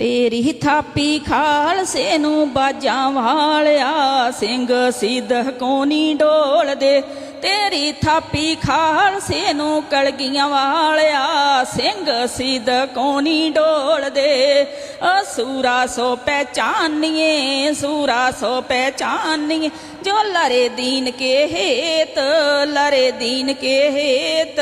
ਤੇਰੀ ਥਾਪੀ ਖਾਲਸੇ ਨੂੰ ਬਾਜਾਂ ਵਾਲਿਆ ਸਿੰਘ ਸਿੱਧ ਕੋਨੀ ਡੋਲਦੇ। ਤੇਰੀ ਥਾਪੀ ਖਾਲਸੇ ਨੂੰ ਕਲਗੀਆਂ ਵਾਲਿਆ, ਸਿੰਘ ਸਿੱਧ ਕੋਨੀ ਡੋਲਦੇ ਅਸੂਰਾ ਸੋ ਪਹਿਚਾਨੀਏ, ਸੂਰਾ ਸੋ ਪਹਿਚਾਨੀਏ, ਜੋ ਲਰੇ ਦੀਨ ਕੇ ਹੇਤ, ਲਰੇ ਦੀਨ ਕੇ ਹੇਤ।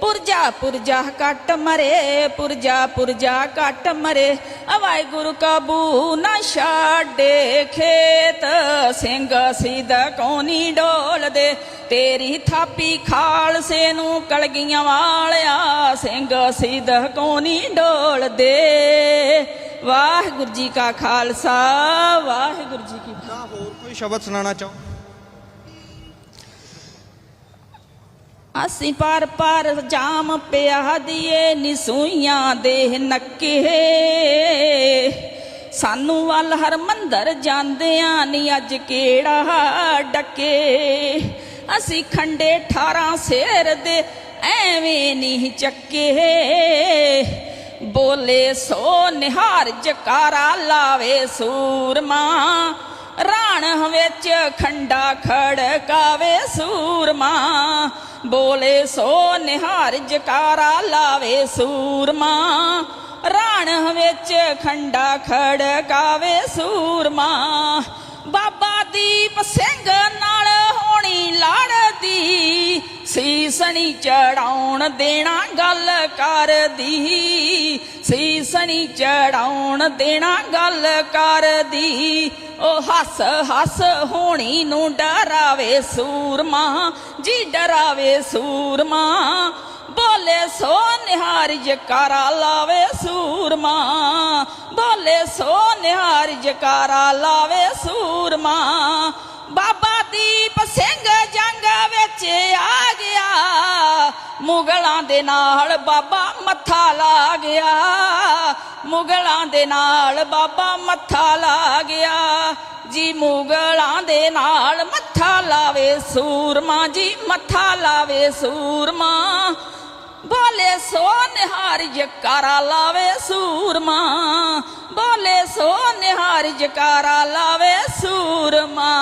ਪੁਰਜਾ ਪੁਰਜਾ ਕੱਟ ਮਰੇ, ਪੁਰਜਾ ਪੁਰਜਾ ਕੱਟ ਮਰੇ। ਅਵਾਈ ਗੁਰੂ ਕਾਬੂ ਨਾ ਛਾੜੇ ਖੇਤ, ਸਿੰਘ ਸਿੱਧ ਕੋਨੀ ਡੋਲਦੇ ਤੇਰੀ ਥਾਪੀ ਖਾਲਸੇ ਨੂੰ ਕਲਗੀਆਂ ਵਾਲਿਆ ਸਿੰਘ ਸਿੱਧ ਕੋਨੀ ਡੋਲਦੇ ਵਾਹਿਗੁਰੂ ਜੀ ਕਾ ਖਾਲਸਾ ਵਾਹਿਗੁਰੂ ਜੀ ਕੀ ਫਤਿਹ ਹੋਰ ਕੋਈ ਸ਼ਬਦ ਸੁਣਾਉਣਾ ਚਾਹੋ? ਅਸੀਂ ਪਰ ਪਰ ਜਾਮ ਪਿਆ ਦੀਏ ਨਿਸੂਈਆਂ ਦੇ ਨੱਕੇ। ਸਾਨੂੰ ਵੱਲ ਹਰ ਮੰਦਰ ਜਾਂਦਿਆਂ ਨੀ ਅੱਜ ਕਿਹੜਾ ਡੱਕੇ। ਅਸੀਂ ਖੰਡੇ 18 ਸੇਰ ਦੇ ਐਵੇਂ ਨਹੀਂ ਚੱਕੇ। ਬੋਲੇ ਸੋ ਨਿਹਾਰ ਜਕਾਰਾ ਲਾਵੇ ਸੂਰਮਾ, ਰਾਣ ਵਿੱਚ ਖੰਡਾ ਖੜਕਾਵੇ ਸੂਰਮਾ। ਬੋਲੇ ਸੋ ਨਿਹਾਰ ਜਕਾਰਾ ਲਾਵੇ ਸੂਰਮਾ, ਰਾਣ ਵਿੱਚ ਖੰਡਾ ਖੜਕਾਵੇ ਸੂਰਮਾ। ਬਾਬਾ ਦੀਪ ਸਿੰਘ ਸੀਸਣੀ ਚੜਾਉਣ ਦੇਣਾ ਗੱਲ ਕਰਦੀ। ਸੀਸਣੀ ਚੜਾਉਣ ਦੇਣਾ ਗੱਲ ਕਰਦੀ। ਉਹ ਹੱਸ ਹੱਸ ਹੋਣੀ ਨੂੰ ਡਰਾਵੇ ਸੂਰਮਾ, ਜੀ ਡਰਾਵੇ ਸੂਰਮਾ। ਬੋਲੇ ਸੋ ਨਿਹਾਰ ਜਕਾਰਾ ਲਾਵੇ ਸੂਰਮਾ। ਬੋਲੇ ਸੋ ਨਿਹਾਰ ਜਕਾਰਾ ਲਾਵੇ ਸੂਰਮਾ। ਬਾਬਾ ਮੁਗਲਾਂ ਦੇ ਨਾਲ ਬਾਬਾ ਮੱਥਾ ਲਾ ਗਿਆ। ਮੁਗਲਾਂ ਦੇ ਨਾਲ ਬਾਬਾ ਮੱਥਾ ਲਾ ਗਿਆ। ਜੀ ਮੁਗਲਾਂ ਦੇ ਨਾਲ ਮੱਥਾ ਲਾਵੇ ਸੂਰਮਾ, ਜੀ ਮੱਥਾ ਲਾਵੇ ਸੂਰਮਾ। ਬੋਲੇ ਸੋ ਨਿਹਾਰ ਜਕਾਰਾ ਲਾਵੇ ਸੂਰਮਾ। ਬੋਲੇ ਸੋ ਨਿਹਾਰ ਜਕਾਰਾ ਲਾਵੇ ਸੂਰਮਾ।